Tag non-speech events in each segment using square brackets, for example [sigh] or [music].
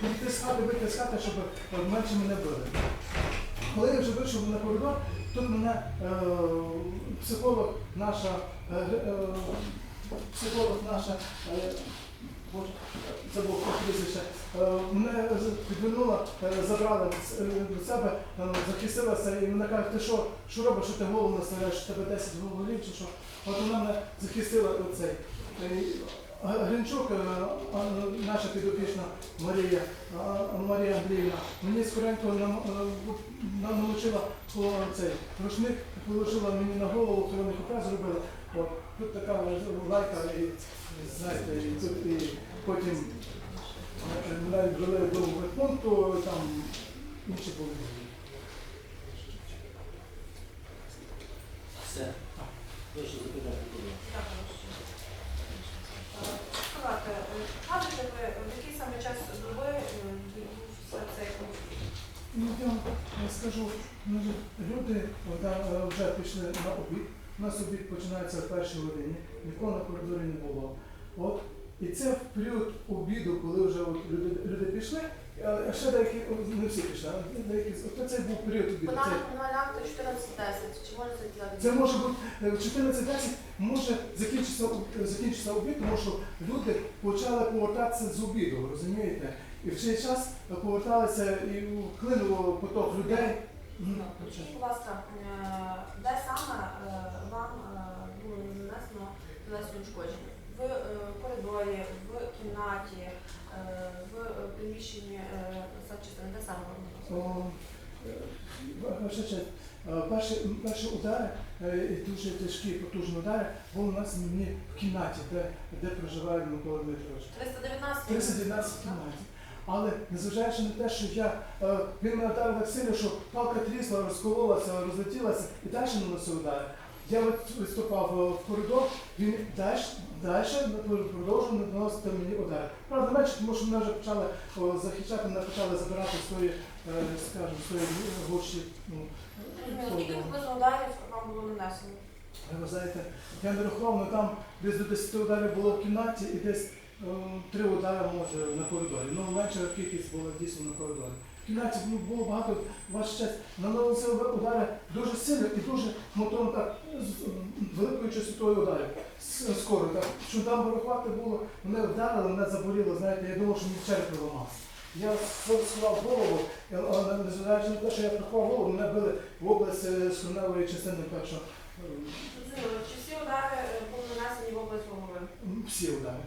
підійти з хати, щоб е, менше мене били. Коли я вже вийшов на коридор, тут мене е, психолог наша, е, е, психолог наша, е, Боже, забув як прізвище, е, мене підвернула, е, забрала до себе, захистилася і вона каже, ти що, що робиш, що ти голову наставляєш, що тебе 10 голів чи що? От вона мене захистила оцей. Гринчук, е, наша підопічна Марія, Марія Андріївна, мені скоренько нам, е, нам цей рушник, положила мені на голову, коли вони хопе зробили. От, тут така лайка і, знаєте, і, тут, і потім е, навіть ввели до пункту, там інші були. Все. Прошу запитати, будь ласка. Сказати, згадуєте ви, в який саме час доби е, відбувся цей конфлікт? Ну, я вам скажу, ну, люди е, вже пішли на обід. У нас обід починається в першій годині, нікого на коридорі не було. От. І це в період обіду, коли вже от люди, люди пішли, а ще деякі, не всі пішли, а деякі, от це був період обіду. Вона Це, акта 14.10. Чи може це ділати? це може бути е, в 14.10 може закінчитися, закінчитися обід, тому що люди почали повертатися з обіду, розумієте? І в цей час поверталися і вклинуло поток людей. Скажіть, будь ласка, е, де саме е, вам е, було нанесено тілесні ушкодження? В коридорі, в кімнаті, в приміщенні е, де саме вам перші, перші удари, дуже тяжкі потужні удари, були у нас мені в кімнаті, де, де проживає Микола Дмитрович. 319? 319 в кімнаті. Але незважаючи на те, що я, е, він мене вдарив так сильно, що палка трісла, розкололася, розлетілася і далі наносив удари. Я виступав е, в коридор, він далі, продовжував наносити мені удари. Правда, менше, тому що мене вже почали захищати, мене почали забирати свої, е, скажімо, свої гроші. Ну. Скільки приблизно ударів вам було нанесено? ви знаєте, я не рахував, але там десь до 10 ударів було в кімнаті і десь три удари може на коридорі. Ну, менша кількість була дійсно на коридорі. В ну, було багато, ваша честь, наносили удари дуже сильно і дуже мотором так з великою частотою ударів. Скоро так. Що там порахувати було, мене вдарили, мене заболіло, знаєте, я думав, що мені череп ламався. Я сховав голову, і, але незважаючи на те, що я приховав голову, мене били в область е, частини, так що е, Чи всі удари е, були нанесені в область голови? Всі удари.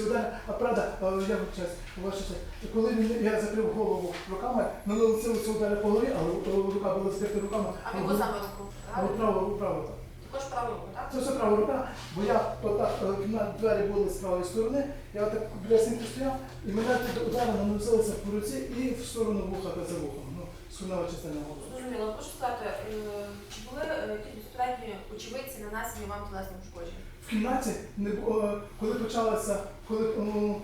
Удари. А правда, е, я вибачаюсь, ваша честь, коли він- я закрив голову руками, наносили ці удари по голові, але е, рука була закрита руками. А в яку саме руку? А от право, право так. Також праву руку, так? Це все права рука, бо я отак, е, на двері були з правої сторони, я отак біля стінки стояв, і мене ті удари наносилися по руці і в сторону вуха за вухом. Ну, сконала частина голови. Зрозуміло. Прошу сказати, безпосередні очевидці нанесені вам тілесні ушкодження? В кімнаті не бу- е, коли почалася, коли,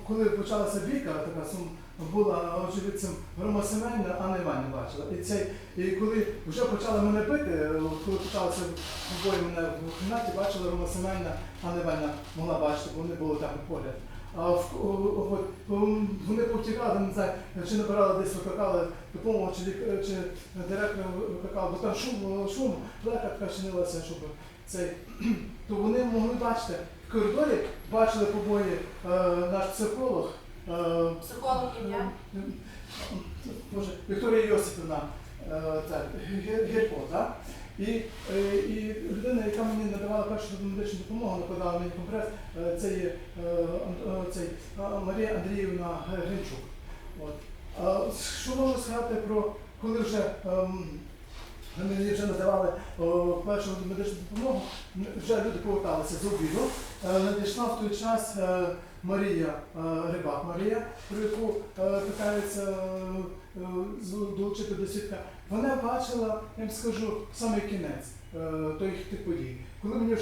коли почалася бійка, така сум була очевидцем Рома Семенівна, Анна Іванівна бачила. І цей, і коли вже почали мене бити, е, коли почалося бої мене в кімнаті, бачила Рома Семенівна, Анна Іванівна могла бачити, бо вони були там поряд. А в, вони повтікали, не знаю, чи набирали десь викликали допомогу, чи, чи директор викликав, бо там шум, шум, велика така чинилася, щоб цей [clears throat] то вони могли бачити в коридорі, бачили побої е, наш психолог, е, Психолог ім'я? е, Боже, Вікторія Йосипівна е, так, Гірко, так? І, е, і першу медичну допомогу, накладала мені компрес, е, це є е, е, цей, Марія Андріївна Гринчук. От. Що можу сказати про коли вже ем, мені вже надавали першу медичну допомогу, вже люди поверталися з обіду. Надійшла в той час Марія Рибак Марія, про яку питаються з- долучити до свідка. Вона бачила, я вам скажу, саме кінець тих подій. Коли мені вже